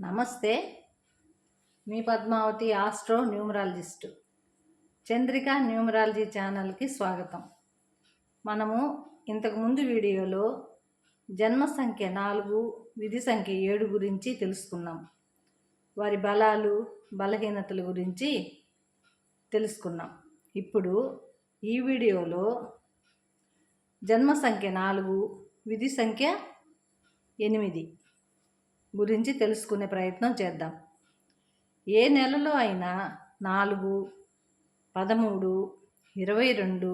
నమస్తే. మీ Padmavathi astro numerologist. Chandrika numerology ఛానల్కి స్వాగతం. మనము ఇంతకుముందు వీడియోలో జన్మ సంఖ్య నాలుగు విధి సంఖ్య ఏడు గురించి తెలుసుకున్నాం. వారి బలాలు బలహీనతల గురించి తెలుసుకున్నాం. ఇప్పుడు ఈ వీడియోలో జన్మ సంఖ్య నాలుగు విధి సంఖ్య ఎనిమిది. గురించి తెలుసుకునే ప్రయత్నం చేద్దాం. ఏ నెలలో అయినా నాలుగు పదమూడు ఇరవై రెండు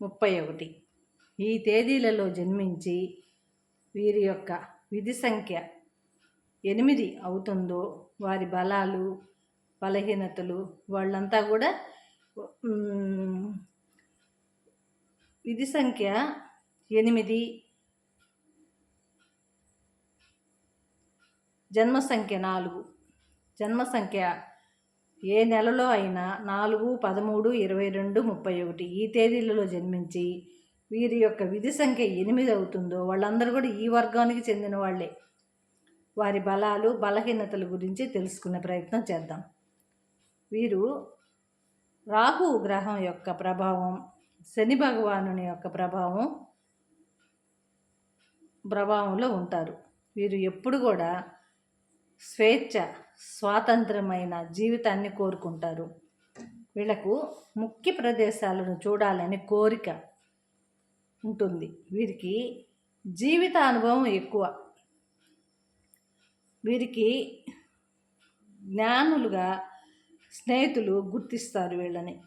ముప్పై ఒకటి ఈ తేదీలలో జన్మించి వీరి యొక్క విధి సంఖ్య ఎనిమిది అవుతుందో వారి బలాలు బలహీనతలు వాళ్ళంతా కూడా విధి సంఖ్య ఎనిమిది జన్మ సంఖ్య నాలుగు. జన్మ సంఖ్య ఏ నెలలో అయినా నాలుగు పదమూడు ఇరవై రెండు ముప్పై ఒకటి ఈ తేదీలలో జన్మించి వీరి యొక్క విధి సంఖ్య ఎనిమిది అవుతుందో వాళ్ళందరూ కూడా ఈ వర్గానికి చెందిన వాళ్ళే. వారి బలాలు బలహీనతల గురించి తెలుసుకునే ప్రయత్నం చేద్దాం. వీరు రాహు గ్రహం యొక్క ప్రభావం శని భగవానుని యొక్క ప్రభావం ప్రభావంలో ఉంటారు. వీరు ఎప్పుడు కూడా స్వేచ్ఛ స్వాతంత్రమైన జీవితాన్ని కోరుకుంటారు. వీళ్ళకు ముఖ్య ప్రదేశాలను చూడాలని కోరిక ఉంటుంది. వీరికి జీవిత అనుభవం ఎక్కువ. వీరికి జ్ఞానులుగా స్నేహితులు గుర్తిస్తారు వీళ్ళని.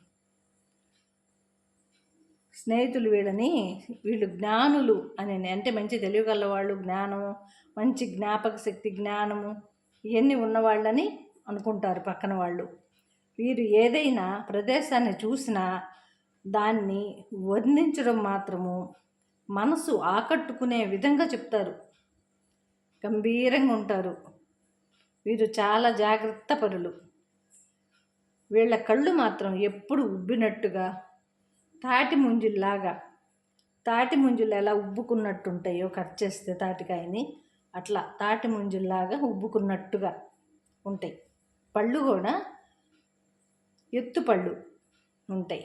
స్నేహితులు వీళ్ళని వీళ్ళు జ్ఞానులు అని అంటే మంచి తెలియగల వాళ్ళు జ్ఞానం మంచి జ్ఞాపక శక్తి జ్ఞానము ఇవన్నీ ఉన్నవాళ్ళని అనుకుంటారు పక్కన వాళ్ళు. వీరు ఏదైనా ప్రదేశాన్ని చూసినా దాన్ని వర్ణించడం మాత్రము మనసు ఆకట్టుకునే విధంగా చెప్తారు. గంభీరంగా ఉంటారు. వీరు చాలా జాగ్రత్త పరులు. వీళ్ళ కళ్ళు మాత్రం ఎప్పుడు ఉబ్బినట్టుగా తాటి ముంజుల్లాగా తాటి ముంజులు ఎలా ఉబ్బుకున్నట్టుంటాయో కట్ చేస్తే తాటికాయని అట్లా తాటి ముంజుల్లాగా ఉబ్బుకున్నట్టుగా ఉంటాయి. పళ్ళు కూడా ఎత్తు పళ్ళు ఉంటాయి.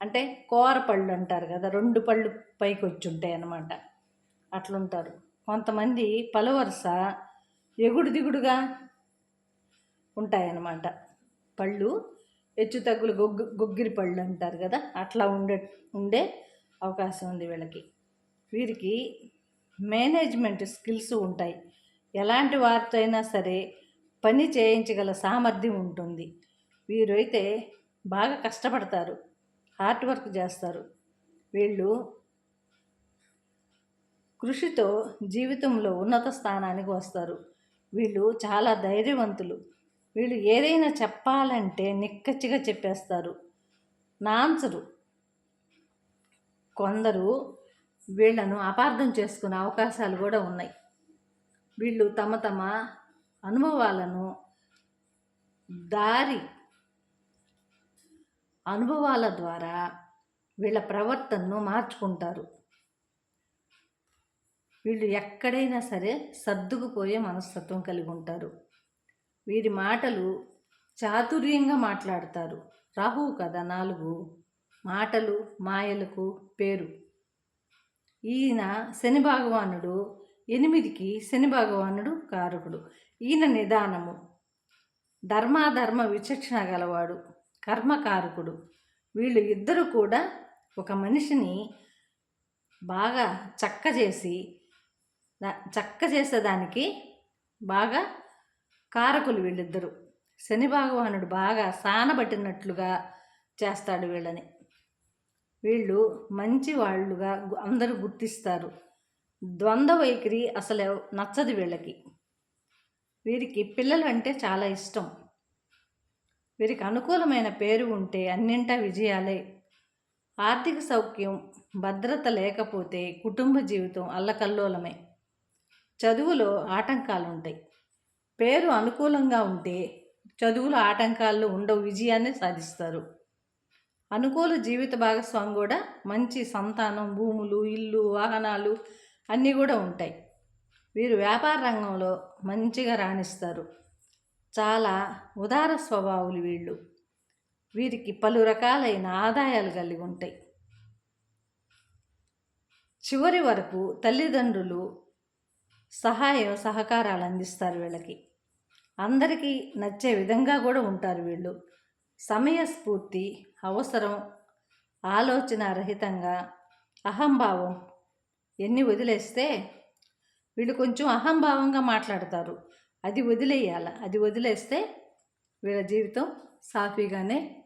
అంటే కోర పళ్ళు అంటారు కదా రెండు పళ్ళు పైకి వచ్చి ఉంటాయి అన్నమాట. అట్లుంటారు. కొంతమంది పలువరుస ఎగుడు దిగుడుగా ఉంటాయన్నమాట పళ్ళు హెచ్చు తగ్గులు గొగ్గు గొగ్గిరి పళ్ళు అంటారు కదా అట్లా ఉండే ఉండే అవకాశం ఉంది వీళ్ళకి. వీరికి మేనేజ్మెంట్ స్కిల్స్ ఉంటాయి. ఎలాంటి వారితో అయినా సరే పని చేయించగల సామర్థ్యం ఉంటుంది. వీరైతే బాగా కష్టపడతారు. హార్డ్ వర్క్ చేస్తారు. వీళ్ళు కృషితో జీవితంలో ఉన్నత స్థానానికి వస్తారు. వీళ్ళు చాలా ధైర్యవంతులు. వీళ్ళు ఏదైనా చెప్పాలంటే నిక్కచ్చిగా చెప్పేస్తారు. నాన్సరు. కొందరు వీళ్ళను అపార్థం చేసుకునే అవకాశాలు కూడా ఉన్నాయి. వీళ్ళు తమ తమ అనుభవాలను దారి అనుభవాల ద్వారా వీళ్ళ ప్రవర్తనను మార్చుకుంటారు. వీళ్ళు ఎక్కడైనా సరే సర్దుకుపోయే మనస్తత్వం కలిగి ఉంటారు. వీరి మాటలు చాతుర్యంగా మాట్లాడతారు. రాహువు కదా నాలుగు మాటలు మాయలకు పేరు. ఈయన శని భగవానుడు ఎనిమిదికి శని భగవానుడు కారకుడు. ఈయన నిదానము. ధర్మాధర్మ విచక్షణ గలవాడు కర్మకారకుడు వీళ్ళు ఇద్దరు కూడా ఒక మనిషిని బాగా చక్క చేసి చక్క చేసేదానికి బాగా కారకులు వీళ్ళిద్దరు. శని భగవానుడు బాగా సానబట్టినట్లుగా చేస్తాడు వీళ్ళని. వీళ్ళు మంచి వాళ్ళుగా అందరూ గుర్తిస్తారు. ద్వంద్వ వైఖరి అసలు నచ్చదు వీళ్ళకి. వీరికి పిల్లలు అంటే చాలా ఇష్టం. వీరికి అనుకూలమైన పేరు ఉంటే అన్నింటా విజయాలే. ఆర్థిక సౌఖ్యం భద్రత లేకపోతే కుటుంబ జీవితం అల్లకల్లోలమే. చదువులో ఆటంకాలు ఉంటాయి పేరు అనుకూలంగా ఉంటే చదువులో ఆటంకాలు ఉండవు విజయాన్ని సాధిస్తారు. అనుకూల జీవిత భాగస్వామి కూడా మంచి సంతానం భూములు ఇల్లు వాహనాలు అన్నీ కూడా ఉంటాయి. వీరు వ్యాపార రంగంలో మంచిగా రాణిస్తారు. చాలా ఉదార స్వభావులు వీళ్ళు. వీరికి పలు రకాలైన ఆదాయాలు కలిగి ఉంటాయి. చివరి వరకు తల్లిదండ్రులు సహాయం సహకారాలు అందిస్తారు వీళ్ళకి. అందరికీ నచ్చే విధంగా కూడా ఉంటారు వీళ్ళు. సమయస్ఫూర్తి అవసరం ఆలోచన రహితంగా అహంభావం ఎన్ని వదిలేస్తే వీళ్ళు కొంచెం అహంభావంగా మాట్లాడతారు. అది వదిలేయాల అది వదిలేస్తే వీళ్ళ జీవితం సాఫీగానే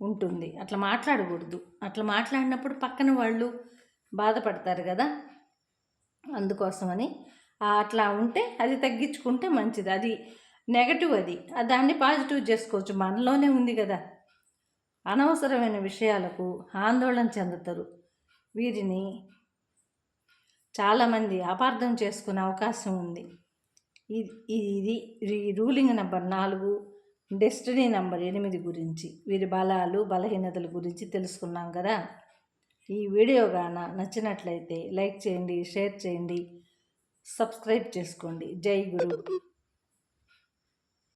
ఉంటుంది. అట్లా మాట్లాడకూడదు. అట్లా మాట్లాడినప్పుడు పక్కన వాళ్ళు బాధపడతారు కదా? అందుకోసమని. అట్లా ఉంటే అది తగ్గించుకుంటే మంచిది. అది నెగటివ్ అది. దాన్ని పాజిటివ్ చేసుకోవచ్చు. మనలోనే ఉంది కదా. అనవసరమైన విషయాలకు ఆందోళన చెందుతారు. వీరిని చాలామంది అపార్థం చేసుకునే అవకాశం ఉంది. ఇది ఇది ఈ రూలింగ్ నెంబర్ నాలుగు డెస్టినీ నెంబర్ ఎనిమిది గురించి వీరి బలాలు బలహీనతల గురించి తెలుసుకున్నాం కదా. ఈ వీడియో గాన నచ్చినట్లయితే లైక్ చేయండి షేర్ చేయండి సబ్స్క్రైబ్ చేసుకోండి. జై గురు.